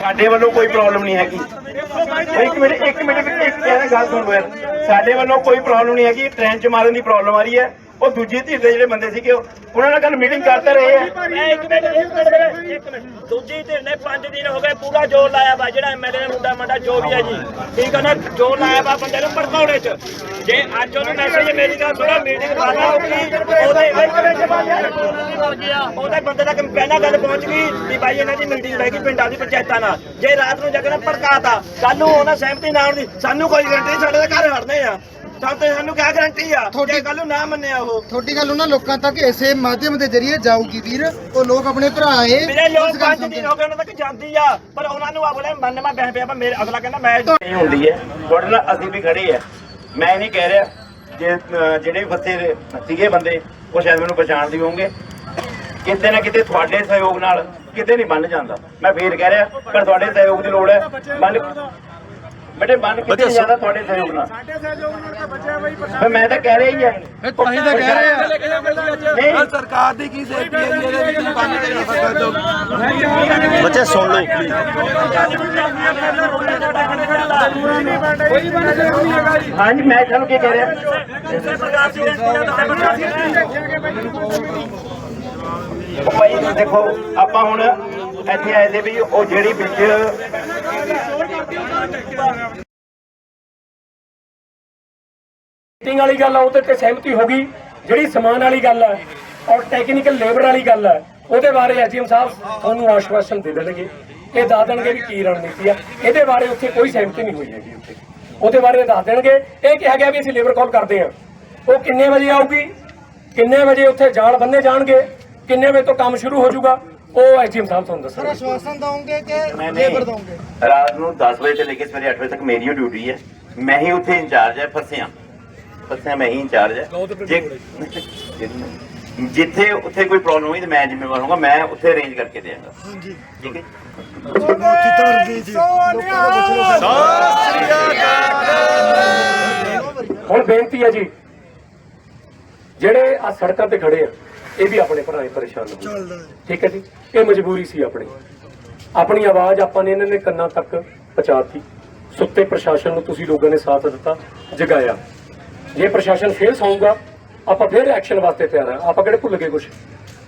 ਸਾਡੇ ਵੱਲੋਂ ਕੋਈ ਪ੍ਰੋਬਲਮ ਨਹੀਂ ਹੈਗੀ ਇੱਕ ਮਿੰਟ ਇੱਕ ਮਿੰਟ ਇੱਕ ਗੱਲ ਸੁਣ ਲਓ ਯਾਰ ਸਾਡੇ ਵੱਲੋਂ ਕੋਈ ਪ੍ਰੋਬਲਮ ਨਹੀਂ ਹੈਗੀ ਟ੍ਰੇਨ ਚ ਮਾਰਨ ਦੀ ਪ੍ਰੋਬਲਮ ਆ ਰਹੀ ਹੈ ਉਹ ਦੂਜੀ ਧਿਰ ਦੇ ਜਿਹੜੇ ਬੰਦੇ ਸੀਗੇ ਉਹਨਾਂ ਨਾਲ ਕੱਲ ਮੀਟਿੰਗ ਕਰਦੇ ਰਹੇ ਆ। ਮੈਂ ਇੱਕ ਮਿੰਟ ਇੱਕ ਮਿੰਟ ਇੱਕ ਮਿੰਟ ਦੂਜੀ ਧਿਰ ਨੇ 5 ਦਿਨ ਹੋ ਗਏ ਪੂਰਾ ਜੋਰ ਲਾਇਆ ਵਾ, ਜਿਹੜਾ ਐਮਐਲਏ ਦਾ ਮੁੰਡਾ, ਮੰਡਾ ਜੋ ਵੀ ਹੈ ਜੀ। ਠੀਕ ਹੈ ਨਾ? ਜੋਰ ਲਾਇਆ ਵਾ ਬੰਦੇ ਨੂੰ ਭੜਕਾਉਣੇ ਚ। ਜੇ ਅੱਜ ਉਹਨੂੰ ਮੈਸੇਜ ਮੇਰੀ ਗੱਲ ਸੁਣਾ ਮੀਟਿੰਗ ਬਾਨਾ ਹੋਊਗੀ। ਉਹਦੇ ਉਹਦੇ ਬੰਦੇ ਤੱਕ ਪਹਿਲਾਂ ਗੱਲ ਪਹੁੰਚ ਗਈ ਵੀ ਭਾਈ ਇਹਨਾਂ ਦੀ ਮੀਟਿੰਗ ਰਹਿ ਪਿੰਡਾਂ ਦੀ ਪੰਚਾਇਤਾਂ ਨਾਲ। ਜੇ ਰਾਤ ਨੂੰ ਜਗਨ ਭੜਕਾਤਾ ਕੱਲ ਨੂੰ ਉਹਨਾਂ ਸਹਿਮਤੀ ਨਾ ਹੋਣੀ ਸਾਨੂੰ ਕੋਈ ਗਰੰਟੀ ਸਾਡੇ ਦੇ ਘਰ ਹੜਨੇ ਆ। ਤਾਂ ਤੇ ਸਾਨੂੰ ਕਿਆ ਗਰੰਟੀ ਆ? ਜੇ ਕੱਲ ਨੂੰ ਨਾ ਮੰਨਿਆ ਉਹ। ਤੁਹਾਡੀ ਗੱਲ ਉਹਨਾਂ ਲੋਕਾਂ ਤੱਕ ਇਸੇ ਮਾਧਿਅਮ ਦੇ ਜ਼ਰੀਏ ਜਾਊਗੀ ਵੀਰ। ਉਹ ਲੋਕ ਆਪਣੇ ਭਰਾ ਏ ਮੇਰੇ ਲੋਕ ਉਸ ਗੱਲ ਪੰਜ ਦਿਨ ਹੋ ਗਏ ਉਹਨਾਂ ਤੱਕ ਜਾਂਦੀ ਆ ਪਰ ਉਹਨਾਂ ਨੂੰ ਆਪਣੇ ਮਨ ਮੈਂ ਬਹਿ ਪਿਆ ਪਰ ਮੇਰੇ ਅਗਲਾ ਕਹਿੰਦਾ ਮੈਂ ਨਹੀਂ ਹੁੰਦੀ ਹੈ। ਤੁਹਾਡੇ ਨਾਲ ਅਸੀਂ ਵੀ ਖੜੇ ਆ। ਮੈਂ ਨਹੀਂ ਕਹਿ ਰਿਹਾ ਜੇ ਜਿਹੜੇ ਫਸੇ ਸੀਗੇ ਬੰਦੇ ਉਹ ਸ਼ਾਇਦ ਮੈਨੂੰ ਪਛਾਣਦੇ ਹੋਣਗੇ। ਕਿਤੇ ਨਾ ਕਿਤੇ ਤੁਹਾਡੇ ਸਹਿਯੋਗ ਨਾਲ ਕਿਤੇ ਨਹੀਂ ਬੰਨ ਜਾਂਦਾ। ਮੈਂ ਫੇਰ ਕਹਿ ਰਿਹਾ ਪਰ ਤੁਹਾਡੇ ਸਹਿਯੋਗ ਦੀ ਲੋੜ ਹੈ। ਬੇਟੇ ਬੰਨ ਕਿਤੇ ਨਹੀਂ ਜਾਂਦਾ ਤੁਹਾਡੇ ਸਹਿਯੋਗ ਨਾਲ। ਸਾਡੇ ਸਹਿਯੋਗ ਨਾਲ ਤਾਂ ਬਚਿਆ ਬਈ ਪਰ ਮੈਂ ਤਾਂ ਕਹਿ ਰਿਹਾ ਹੀ ਆ। ਤਾਂ ਹੀ ਤਾਂ ਕਹਿ ਰਹੇ ਆ। ਨਹੀਂ। ਸਰਕਾਰ ਦੀ ਕੀ ਸੇਫਟੀ ਹੈ ਇਹਦੇ ਵਿੱਚ ਬੰਦ ਤੇ ਨਹੀਂ ਸਕਦਾ ਬੱਚੇ ਸੁਣ ਲਓ। ਪਲੀਜ਼ ਹਾਂਜੀ ਮੈਂ ਤੁਹਾਨੂੰ ਕੀ ਕਹਿ ਰਿਹਾ। ਉਹ ਭਾਈ ਦੇਖੋ ਆਪਾਂ ਹੁਣ ਇੱਥੇ ਆਏ ਦੇ ਵੀ ਉਹ ਜਿਹੜੀ ਵਿੱਚ ਮੀਟਿੰਗ ਵਾਲੀ ਗੱਲ ਆ ਉਹਦੇ ਤੇ ਸਹਿਮਤੀ ਹੋ ਗਈ। ਜਿਹੜੀ ਸਮਾਨ ਵਾਲੀ ਗੱਲ ਹੈ ਔਰ ਟੈਕਨੀਕਲ ਲੇਬਰ ਵਾਲੀ ਗੱਲ ਹੈ ਉਹਦੇ ਬਾਰੇ ਐਜੀਐਮ ਸਾਹਿਬ ਤੁਹਾਨੂੰ ਆਸ਼ਵਾਸਨ ਦੇ ਦੇਣਗੇ। ਇਹ ਦੱਸ ਦੇਣਗੇ ਵੀ ਕੀ ਰਣਨੀਤੀ ਆ। ਇਹਦੇ ਬਾਰੇ ਉੱਥੇ ਕੋਈ ਸਹਿਮਤੀ ਨਹੀਂ ਹੋਈ ਹੈਗੀ ਉੱਥੇ। ਉਹਦੇ ਬਾਰੇ ਦੱਸ ਦੇਣਗੇ। ਇਹ ਕਿਹਾ ਗਿਆ ਵੀ ਅਸੀਂ ਲੇਬਰ ਕਾਲ ਕਰਦੇ ਆ ਉਹ ਕਿੰਨੇ ਵਜੇ ਆਊਗੀ? ਕਿੰਨੇ ਵਜੇ ਉੱਥੇ ਜਾਲ ਬੰਨੇ ਜਾਣਗੇ? ਕਿੰਨੇ ਵਜੇ ਤੋਂ ਕੰਮ ਸ਼ੁਰੂ ਹੋ ਜਾਊਗਾ? ਉਹ ਐਜੀਐਮ ਸਾਹਿਬ ਤੁਹਾਨੂੰ ਸਰ ਦੱਸਣਗੇ ਆਸ਼ਵਾਸਨ ਦਵਾਂਗੇ ਕਿ ਲੇਬਰ ਦਵਾਂਗੇ ਰਾਤ ਨੂੰ 10 ਵਜੇ ਤੋਂ ਲੈ ਕੇ ਸਵੇਰੇ 8 ਵਜੇ ਤੱਕ ਮੇਰੀ ਓ ਡਿਊਟੀ ਹੈ। ਮੈਂ ਹੀ ਉੱਥੇ ਇੰਚਾਰਜ ਹੈ ਫਸਿਆ। ਫਸਿਆ ਮੈਂ ਹੀ ਇੰਚਾਰਜ ਹੈ। ਜੇ ਜਿੱਥੇ ਉੱਥੇ ਕੋਈ ਪ੍ਰੋਬਲਮ ਹੋਈ ਤਾਂ ਮੈਂ ਜ਼ਿੰਮੇਵਾਰ ਹੋਊਗਾ। ਮੈਂ ਉੱਥੇ ਅਰੇਂਜ ਕਰਕੇ ਦੇਵਾਂਗਾ। ਹਾਂਜੀ। ਠੀਕ ਹੈ ਹੁਣ ਬੇਨਤੀ ਹੈ ਜੀ ਜਿਹੜੇ ਆ ਸੜਕਾਂ ਤੇ ਖੜੇ ਆ ਇਹ ਵੀ ਆਪਣੇ ਭਰਾ ਹੀ ਪਰੇਸ਼ਾਨ ਹੋ ਠੀਕ ਹੈ ਜੀ? ਇਹ ਮਜਬੂਰੀ ਸੀ ਆਪਣੀ। ਆਪਣੀ ਆਵਾਜ਼ ਆਪਾਂ ਨੇ ਇਹਨਾਂ ਦੇ ਕੰਨਾਂ ਤੱਕ ਪਹੁੰਚਾਤੀ। ਸੁੱਤੇ ਪ੍ਰਸ਼ਾਸਨ ਨੂੰ ਤੁਸੀਂ ਲੋਕਾਂ ਨੇ ਸਾਥ ਦਿੱਤਾ ਜਗਾਇਆ। ਜੇ ਪ੍ਰਸ਼ਾਸਨ ਫੇਰ ਸੌਂਗਾ ਆਪਾਂ ਫੇਰ ਐਕਸ਼ਨ ਵਾਸਤੇ ਤਿਆਰ ਆ। ਆਪਾਂ ਕਿਹੜੇ ਭੁੱਲ ਗਏ ਕੁਝ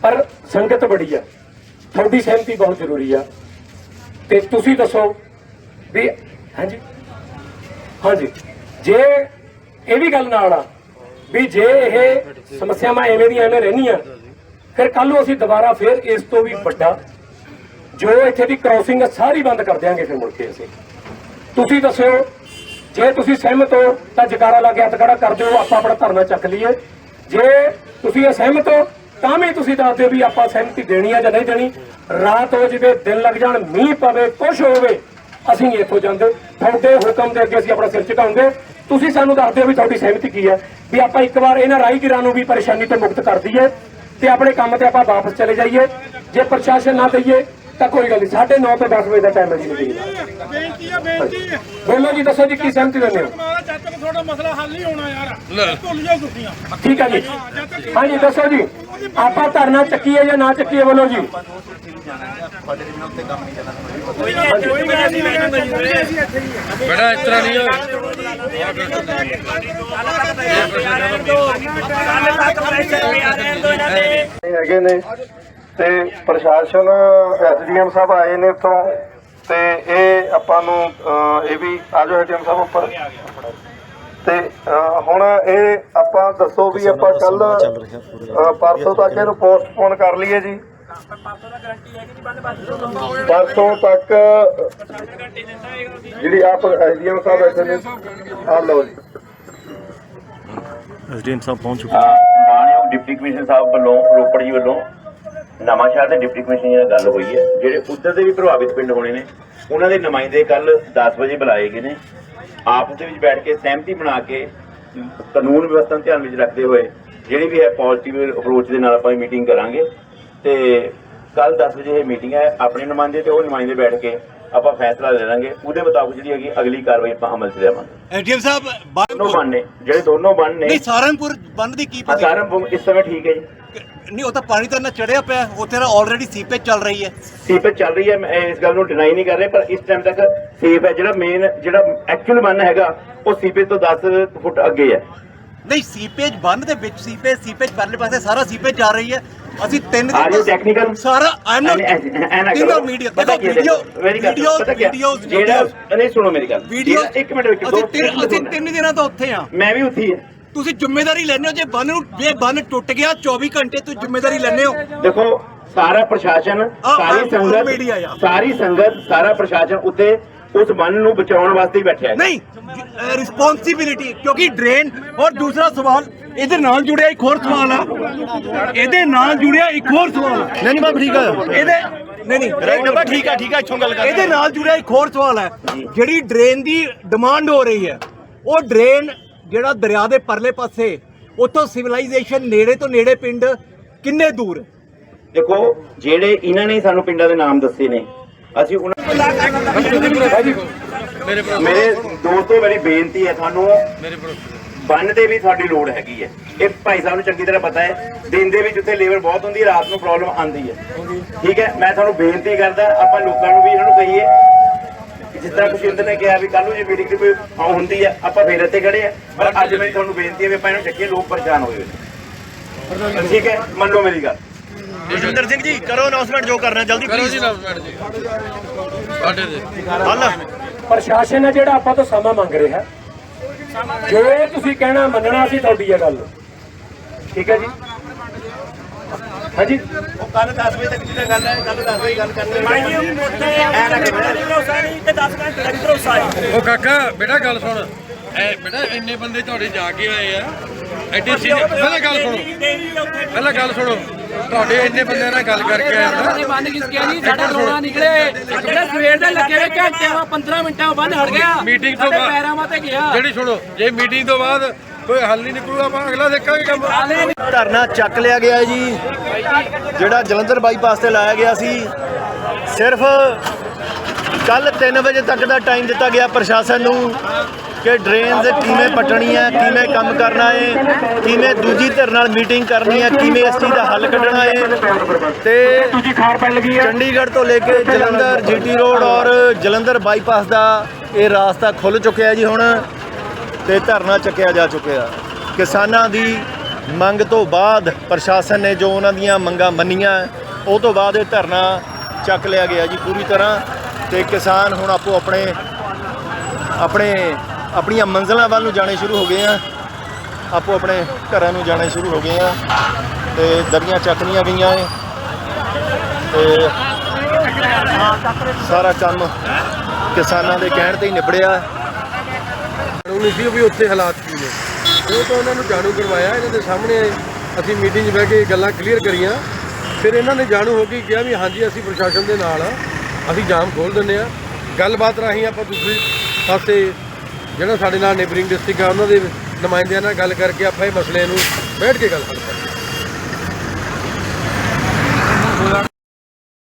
ਪਰ ਸੰਗਤ ਬੜੀ ਆ। ਤੁਹਾਡੀ ਸਹਿਮਤੀ ਬਹੁਤ ਜ਼ਰੂਰੀ ਆ। ਤੇ ਤੁਸੀਂ ਦੱਸੋ ਵੀ ਹਾਂਜੀ? ਹਾਂਜੀ। ਜੇ ਇਹ ਵੀ ਗੱਲ ਨਾਲ ਆ ਵੀ ਜੇ ਇਹ ਸਮੱਸਿਆਵਾਂ ਐਵੇਂ ਦੀਆਂ ਐਵੇਂ ਰਹਿਣੀਆਂ ਫਿਰ ਕੱਲ ਨੂੰ ਅਸੀਂ ਦੁਬਾਰਾ ਫਿਰ ਇਸ ਤੋਂ ਵੀ ਵੱਡਾ ਜੋ ਇੱਥੇ ਦੀ ਕ੍ਰਾਸਿੰਗ ਸਾਰੀ ਬੰਦ ਕਰ ਦਿਆਂਗੇ ਫਿਰ ਮੁੜ ਕੇ ਅਸੀਂ। ਤੁਸੀਂ ਦੱਸਿਓ, ਜੇ ਤੁਸੀਂ ਸਹਿਮਤ ਹੋ, ਤਾਂ ਜਕਾਰਾ ਲਾ ਕੇ ਹੱਥ ਖੜਾ ਕਰ ਦਿਓ, ਆਪਾਂ ਆਪਣਾ ਧਰਨਾ ਚੱਕ ਲਈਏ। ਜੇ ਤੁਸੀਂ ਅਸਹਿਮਤ ਹੋ, ਤਾਂ ਵੀ ਤੁਸੀਂ ਦੱਸ ਦਿਓ ਵੀ ਆਪਾਂ ਸਹਿਮਤੀ ਦੇਣੀ ਹੈ ਜਾਂ ਨਹੀਂ ਦੇਣੀ। ਰਾਤ ਹੋ ਜਵੇ ਦਿਨ ਲੱਗ ਜਾਣ, ਮੀਂਹ ਪਵੇ, ਕੁਛ ਹੋਵੇ, ਅਸੀਂ ਇੱਥੋਂ ਜਾਂਦੇ। ਤੁਹਾਡੇ ਹੁਕਮ ਦੇ ਅੱਗੇ ਅਸੀਂ ਆਪਣਾ ਸਿਰ ਝੁਕਾਉਂਗੇ ਤੁਸੀਂ ਸਾਨੂੰ ਦੱਸ ਦਿਓ ਵੀ ਤੁਹਾਡੀ ਸਹਿਮਤੀ ਕੀ ਹੈ। ਵੀ ਆਪਾਂ ਇੱਕ ਵਾਰ ਇਹਨਾਂ ਰਾਹਗੀਰਾਂ ਨੂੰ ਵੀ ਪਰੇਸ਼ਾਨੀ ਤੋਂ ਮੁਕਤ ਕਰ ਦਈਏ। ਤੇ ਆਪਣੇ ਕੰਮ ਤੇ ਆਪਾਂ ਵਾਪਸ ਚਲੇ ਜਾਈਏ। ਜੇ ਪ੍ਰਸ਼ਾਸਨ ਨਾ ਦਈਏ ਤਾਂ ਕੋਈ ਗੱਲ ਨਹੀਂ 9:30 ਤੋਂ 10 ਵਜੇ ਦਾ ਟਾਈਮ ਹੈ ਜੀ ਦਾ। ਬੇਨਤੀ ਆ ਬੇਨਤੀ। ਆ ਬੋਲੋ ਜੀ ਦੱਸੋ ਜੀ ਕੀ ਸਹਿਮਤੀ ਦਿੰਦੇ ਹੋ? ਮਾਰਾ ਜਦ ਤੱਕ ਤੁਹਾਡਾ ਮਸਲਾ ਹੱਲ ਨਹੀਂ ਹੋਣਾ ਯਾਰ ਭੁੱਲ ਜਾਓ ਤੁਸੀਂ। ਠੀਕ ਹੈ ਜੀ। ਹਾਂਜੀ ਦੱਸੋ ਜੀ ਆਪਾਂ ਧਰਨਾ ਚੱਕੀਏ ਜਾਂ ਨਾ ਚੱਕੀਏ ਬੋਲੋ ਜੀ। ਬੜਾ ਇਸ ਤਰ੍ਹਾਂ ਨਹੀਂ ਤੱਕ ਹੈਗੇ ਨੇ। ਤੇ ਪ੍ਰਸ਼ਾਸਨ ਐਸਡੀਐਮ ਸਾਹਿਬ ਆਏ ਨੇ ਇੱਥੋਂ ਤੇ ਇਹ ਆਪਾਂ ਨੂੰ ਇਹ ਵੀ ਆਜੋ ਐਸਡੀਐਮ ਸਾਹਿਬ ਉੱਪਰ। ਤੇ ਹੁਣ ਇਹ ਆਪਾਂ ਦੱਸੋ ਵੀ ਆਪਾਂ ਕੱਲ ਪਰਸੋਂ ਤੱਕ ਇਹਨੂੰ ਪੋਸਟਪੋਨ ਕਰ ਲਈਏ ਜੀ। ਪਰਸੋਂ ਤੱਕ ਜਿਹੜੀ ਆਪ ਐਸਡੀਐਮ ਸਾਹਿਬ ਬੈਠੇ ਨੇ ਆ ਲਓ ਜੀ। ਐਸਡੀਐਮ ਸਾਹਿਬ ਪਹੁੰਚ ਚੁੱਕੇ ਮਾਨਯੋਗ ਡਿਪਟੀ ਕਮਿਸ਼ਨਰ ਸਾਹਿਬ ਵੱਲੋਂ ਰੋਪੜ ਜੀ ਵੱਲੋਂ ਨਵਾਂ ਸ਼ਹਿਰ ਦੇ ਡਿਪਟੀ ਕਮਿਸ਼ਨਰ ਨਾਲ ਗੱਲ ਹੋਈ ਹੈ। ਜਿਹੜੇ ਉੱਧਰ ਦੇ ਵੀ ਪ੍ਰਭਾਵਿਤ ਪਿੰਡ ਹੋਣੇ ਨੇ, ਉਹਨਾਂ ਦੇ ਨੁਮਾਇੰਦੇ ਕੱਲ 10 ਵਜੇ ਬੁਲਾਏ ਗਏ ਨੇ। ਆਪਸ ਦੇ ਵਿੱਚ ਬੈਠ ਕੇ ਸਹਿਮਤੀ ਬਣਾ ਕੇ ਕਾਨੂੰਨ ਵਿਵਸਥਾ ਨੂੰ ਧਿਆਨ ਵਿੱਚ ਰੱਖਦੇ ਹੋਏ ਜਿਹੜੀ ਵੀ ਹੈ ਪੋਜ਼ਿਟਿਵ ਅਪਰੋਚ ਦੇ ਨਾਲ ਆਪਾਂ ਮੀਟਿੰਗ ਕਰਾਂਗੇ। ਤੇ ਕੱਲ 10 ਵਜੇ ਇਹ ਮੀਟਿੰਗ ਹੈ। ਆਪਣੇ ਨੁਮਾਇੰਦੇ ਤੇ ਉਹ ਨੁਮਾਇੰਦੇ ਬੈਠ ਕੇ ਆਪਾਂ ਫੈਸਲਾ ਲੈ ਲਾਂਗੇ ਉਹਦੇ ਮੁਤਾਬਕ ਜਿਹੜੀ ਹੈਗੀ ਅਗਲੀ ਕਾਰਵਾਈ ਆਪਾਂ ਅਮਲ 'ਚ ਲਿਆਵਾਂਗੇ। ਐਡੀਐਮ ਸਾਹਿਬ ਦੋਨੋਂ ਬੰਨ ਨੇ ਜਿਹੜੇ ਦੋਨੋਂ ਬੰਨ ਨੇ ਨਹੀਂ ਸਹਾਰਨਪੁਰ ਬੰਨ ਦੀ ਕੀ ਪਤਾ ਅਕਾਰਮ ਇਸ ਸਮੇਂ ਠੀਕ ਹੈ ਜੀ। ਨਹੀਂ ਉਹ ਤਾਂ ਪਾਣੀ ਤਾਂ ਨਾ ਚੜਿਆ ਪਿਆ ਉੱਥੇ ਤਾਂ ਆਲਰੇਡੀ ਸੀਪੇਜ ਚੱਲ ਰਹੀ ਹੈ। ਸੀਪੇਜ ਚੱਲ ਰਹੀ ਹੈ। ਮੈਂ ਇਸ ਗੱਲ ਨੂੰ ਡਿਨਾਈ ਨਹੀਂ ਕਰ ਰਿਹਾ ਪਰ ਇਸ ਟਾਈਮ ਤੱਕ ਸੇਫ ਹੈ। ਜਿਹੜਾ ਮੇਨ ਜਿਹੜਾ ਐਕਚੁਅਲ ਬੰਨ ਹੈਗਾ ਉਹ ਸੀਪੇਜ ਤੋਂ 10 ਫੁੱਟ ਅੱਗੇ ਹੈ। ਨਹੀਂ ਸੀਪੇਜ ਬੰਨ ਦੇ ਵਿੱਚ ਸੀਪੇਜ ਸੀਪੇਜ ਪਰਲੇ ਪਾਸੇ ਸਾਰਾ ਸੀਪੇਜ ਜਾ ਰਹੀ ਹੈ। ਅਸੀਂ ਤਿੰਨ Are you technical? ਸਾਰਾ ਆਮ ਐਨ- ਐਨ- ਐਨ ਨਾ ਤਿੰਨੋਂ। ਮੀਡੀਆ ਦੇਖੋ ਵੀਡੀਓ ਵੀਡੀਓ? ਵੀਡੀਓਜ਼ ਜਿਹੜਾ ਨਹੀਂ ਸੁਣੋ ਮੇਰੀ ਗੱਲ ਵੀਡੀਓ ਇੱਕ ਮਿੰਟ ਇੱਕ ਅਸੀਂ ਤਿੰਨ ਅਸੀਂ ਤਿੰਨ ਦਿਨਾਂ ਤੋਂ ਉੱਥੇ ਆ ਮੈਂ ਵੀ ਉੱਥੀ ਹੈ ਤੁਸੀਂ ਜ਼ਿੰਮੇਵਾਰੀ ਲੈਣੇ ਹੋ ਜੇ ਬੰਨ ਨੂੰ ਜੇ ਬੰਨ ਟੁੱਟ ਗਿਆ 24 ਘੰਟੇ ਤੁਸੀਂ ਜ਼ਿੰਮੇਵਾਰੀ ਲੈਣੇ ਹੋ ਦੇਖੋ ਸਾਰਾ ਪ੍ਰਸ਼ਾਸਨ ਸਾਰੀ ਸੰਗਤ। ਸਾਰੀ ਸੰਗਤ ਸਾਰਾ ਪ੍ਰਸ਼ਾਸਨ ਉੱਤੇ ਉਸ ਬੰਨ ਨੂੰ ਬਚਾਉਣ ਵਾਸਤੇ ਹੀ ਬੈਠਿਆ ਹੈ ਨਹੀਂ ਰਿਸਪੌਂਸਿਬਿਲਿਟੀ ਕਿਉਂਕਿ ਡਰੇਨ ਔਰ ਦੂਸਰਾ ਸਵਾਲ ਇਹਦੇ ਨਾਲ ਜੁੜਿਆ ਇੱਕ ਹੋਰ ਸਵਾਲ ਆ। ਇਹਦੇ ਨਾਲ ਜੁੜਿਆ ਇੱਕ ਹੋਰ ਸਵਾਲ ਨਹੀਂ ਨਹੀਂ ਮੈਂ ਠੀਕ ਆ। ਇਹਦੇ ਨਹੀਂ ਨਹੀਂ। ਇੱਕ ਨੰਬਰ ਠੀਕ ਆ ਠੀਕ ਆ ਇੱਥੋਂ ਗੱਲ ਕਰ ਇਹਦੇ ਨਾਲ ਜੁੜਿਆ ਇੱਕ ਹੋਰ ਸਵਾਲ ਹੈ ਜਿਹੜੀ ਡਰੇਨ ਦੀ ਡਿਮਾਂਡ ਹੋ ਰਹੀ ਹੈ ਉਹ ਡਰੇਨ ਜਿਹੜਾ ਦਰਿਆ ਦੇ ਪਰਲੇ ਪਾਸੇ ਉੱਥੋਂ ਸਿਵਲਾਈਜੇਸ਼ਨ ਨੇੜੇ ਤੋਂ ਨੇੜੇ ਪਿੰਡ ਕਿੰਨੇ ਦੂਰ? ਹੈ? ਦੇਖੋ ਜਿਹੜੇ ਇਹਨਾਂ ਨੇ ਸਾਨੂੰ ਪਿੰਡਾਂ ਦੇ ਨਾਮ ਦੱਸੇ ਨੇ ਅਸੀਂ ਉਹਨਾਂ ਮੇਰੇ ਦੋਸਤੋ ਮੇਰੀ ਬੇਨਤੀ ਹੈ ਤੁਹਾਨੂੰ ਬੰਨ ਤੇ ਵੀ ਤੁਹਾਡੀ ਲੋੜ ਹੈਗੀ ਹੈ। ਇਹ ਭਾਈ ਸਾਹਿਬ ਨੂੰ ਚੰਗੀ ਤਰ੍ਹਾਂ ਪਤਾ ਹੈ। ਦਿਨ ਦੇ ਵਿੱਚ ਉੱਥੇ ਲੇਬਰ ਬਹੁਤ ਹੁੰਦੀ ਹੈ ਰਾਤ ਨੂੰ ਪ੍ਰੋਬਲਮ ਆਉਂਦੀ ਹੈ। ਠੀਕ ਹੈ ਮੈਂ ਤੁਹਾਨੂੰ ਬੇਨਤੀ ਕਰਦਾ ਆਪਾਂ ਲੋਕਾਂ ਨੂੰ ਵੀ ਇਹਨਾਂ ਨੂੰ ਕਹੀਏ। ਕਿ ਜਿਸ ਤਰ੍ਹਾਂ ਖੁਸ਼ਿੰਦਰ ਨੇ ਕਿਹਾ ਵੀ ਕੱਲ ਨੂੰ ਜੇ ਮੀਟਿੰਗ ਦੀ ਕੋਈ ਆਉ ਹੁੰਦੀ ਹੈ ਆਪਾਂ ਫੇਰ ਇੱਥੇ ਖੜੇ ਆ ਪਰ ਅੱਜ ਮੇਰੀ ਤੁਹਾਨੂੰ ਬੇਨਤੀ ਹੈ ਵੀ ਆਪਾਂ ਇਹਨੂੰ ਚੱਕੀਏ ਲੋਕ ਪਰੇਸ਼ਾਨ ਹੋਏ ਠੀਕ ਹੈ ਮੰਨੋ ਮੇਰੀ ਗੱਲ। ਜਸਵਿੰਦਰ ਸਿੰਘ ਜੀ ਕਰੋ ਅਨਾਉਂਸਮੈਂਟ ਜੋ ਕਰਨਾ ਜਲਦੀ ਪਲੀਜ਼ ਪ੍ਰਸ਼ਾਸਨ ਹੈ ਜਿਹੜਾ ਆਪਾਂ ਤੋਂ ਸਮਾਂ ਮੰਗ ਰਿਹਾ। ਹੈ ਜੋ ਤੁਸੀਂ ਕਹਿਣਾ ਮੰਨਣਾ ਸੀ ਤੁਹਾਡੀ ਇਹ ਗੱਲ। ਠੀਕ ਹੈ ਜੀ? ਹਾਂਜੀ? ਉਹ ਕੱਲ 10 ਵਜੇ ਤੱਕ ਜਿਹੜਾ ਗੱਲ ਹੈ ਕੱਲ 10 ਵਜੇ ਗੱਲ ਕਰਨੀ ਜੀ ਉੱਥੇ ਐ ਨਾ ਭਰੋਸਾ ਨਹੀਂ ਤੇ 10 ਮਿੰਟ ਲੱਗ ਭਰੋਸਾ ਹੈ ਉਹ ਕਾਕਾ ਬੇਟਾ ਗੱਲ ਸੁਣ। ਐ ਬੇਟਾ ਇੰਨੇ ਬੰਦੇ ਤੁਹਾਡੇ ਜਾ ਕੇ ਆਏ ਆ। ਐਡੀ ਸੀ ਪਹਿਲਾਂ ਗੱਲ ਸੁਣੋ। ਪਹਿਲਾਂ ਗੱਲ ਸੁਣੋ। ਤੁਹਾਡੇ ਇੰਨੇ ਬੰਦਿਆਂ ਨਾਲ ਗੱਲ ਕਰਕੇ ਆਏ ਨਾ। ਨੇ ਬੰਨ ਕਿਸ ਗਿਆ ਜੀ ਸਾਡਾ ਰੋਣਾ ਨਿਕਲੇ। ਜਿਹੜੇ ਸਵੇਰ ਦੇ ਲੱਗੇ ਹੋਏ ਘੰਟਿਆਂ ਵਾ 15 ਮਿੰਟਾਂ ਬੰਨ ਹਟ ਗਿਆ। ਮੀਟਿੰਗ ਤੋਂ ਬਾਅਦ- ਪੈਰਾਂ ਮਾ ਤੇ ਗਿਆ ਜਿਹੜੀ ਸੁਣੋ ਜੇ ਮੀਟਿੰਗ ਤੋਂ ਬਾਅਦ ਕੋਈ ਹੱਲ ਨਹੀਂ ਨਿਕਲੂਗਾ ਆਪਾਂ ਅਗਲਾ ਦੇਖਾਂਗੇ ਕੰਮ। ਧਰਨਾ ਚੱਕ ਲਿਆ ਗਿਆ ਹੈ ਜੀ। ਜਿਹੜਾ ਜਲੰਧਰ ਬਾਈਪਾਸ ਤੇ ਲਾਇਆ ਗਿਆ ਸੀ ਸਿਰਫ ਕੱਲ 3 ਵਜੇ ਤੱਕ ਦਾ ਟਾਈਮ ਦਿੱਤਾ ਗਿਆ ਪ੍ਰਸ਼ਾਸਨ ਨੂੰ। ਕਿ ਡਰੇਨਸ ਕਿਵੇਂ ਪਟਣੀ ਹੈ ਕਿਵੇਂ ਕੰਮ ਕਰਨਾ ਹੈ ਕਿਵੇਂ ਦੂਜੀ ਧਿਰ ਨਾਲ ਮੀਟਿੰਗ ਕਰਨੀ ਹੈ ਕਿਵੇਂ ਇਸ ਚੀਜ਼ ਦਾ ਹੱਲ ਕੱਢਣਾ ਹੈ ਤੇ ਚੰਡੀਗੜ੍ਹ ਤੋਂ ਲੈ ਕੇ ਜਲੰਧਰ, ਜੀਟੀ ਰੋਡ ਔਰ ਜਲੰਧਰ ਬਾਈਪਾਸ ਦਾ ਇਹ ਰਾਸਤਾ ਖੁੱਲ ਚੁੱਕਿਆ ਜੀ ਹੁਣ ਤੇ ਧਰਨਾ ਚੱਕਿਆ ਜਾ ਚੁੱਕਿਆ। ਕਿਸਾਨਾਂ ਦੀ ਮੰਗ ਤੋਂ ਬਾਅਦ ਪ੍ਰਸ਼ਾਸਨ ਨੇ ਜੋ ਉਹਨਾਂ ਦੀਆਂ ਮੰਗਾਂ ਮੰਨੀਆਂ, ਉਹ ਤੋਂ ਬਾਅਦ ਇਹ ਧਰਨਾ ਚੱਕ ਲਿਆ ਗਿਆ ਜੀ ਪੂਰੀ ਤਰ੍ਹਾਂ। ਤੇ ਕਿਸਾਨ ਹੁਣ ਆਪੋ ਆਪਣੇ ਆਪਣੇ ਆਪਣੀਆਂ ਮੰਜ਼ਲਾਂ ਵੱਲ ਨੂੰ ਜਾਣੇ ਸ਼ੁਰੂ ਹੋ ਗਏ ਆ। ਆਪੋ ਆਪਣੇ ਘਰਾਂ ਨੂੰ ਜਾਣੇ ਸ਼ੁਰੂ ਹੋ ਗਏ ਆ ਤੇ ਦਰੀਆਂ ਚੱਕਣੀਆਂ ਗਈਆਂ ਏ ਤੇ ਸਾਰਾ ਕੰਮ ਕਿਸਾਨਾਂ ਦੇ ਕਹਿਣ ਤੇ ਹੀ ਨਿਬੜਿਆ। ਜਾਣੂ ਨਹੀਂ ਸੀ ਵੀ ਉੱਥੇ ਹਾਲਾਤ ਕੀ ਨੇ। ਉਹ ਤਾਂ ਉਹਨਾਂ ਨੂੰ ਜਾਣੂ ਕਰਵਾਇਆ, ਇਹਨਾਂ ਦੇ ਸਾਹਮਣੇ ਅਸੀਂ ਮੀਟਿੰਗ 'ਚ ਬਹਿ ਕੇ ਗੱਲਾਂ ਕਲੀਅਰ ਕਰੀਆਂ। ਫਿਰ ਇਹਨਾਂ ਨੇ ਜਾਣੂ ਹੋ ਕੇ ਕਿਹਾ ਵੀ ਹਾਂਜੀ, ਅਸੀਂ ਪ੍ਰਸ਼ਾਸਨ ਦੇ ਨਾਲ ਆ। ਅਸੀਂ ਜਾਮ ਖੋਲ ਦਿੰਦੇ ਆ। ਗੱਲਬਾਤ ਰਾਹੀਂ ਆਪਾਂ ਦੂਸਰੇ ਪਾਸੇ ਜਿਹੜਾ ਸਾਡੇ ਨਾਲ ਨੇਬਰਿੰਗ ਡਿਸਟ੍ਰਿਕਟ ਆ, ਉਹਨਾਂ ਦੇ ਨੁਮਾਇੰਦਿਆਂ ਨਾਲ ਗੱਲ ਕਰਕੇ ਆਪਾਂ ਇਹ ਮਸਲੇ ਨੂੰ ਬੈਠ ਕੇ ਗੱਲ ਹੱਲ ਕਰਾਂਗੇ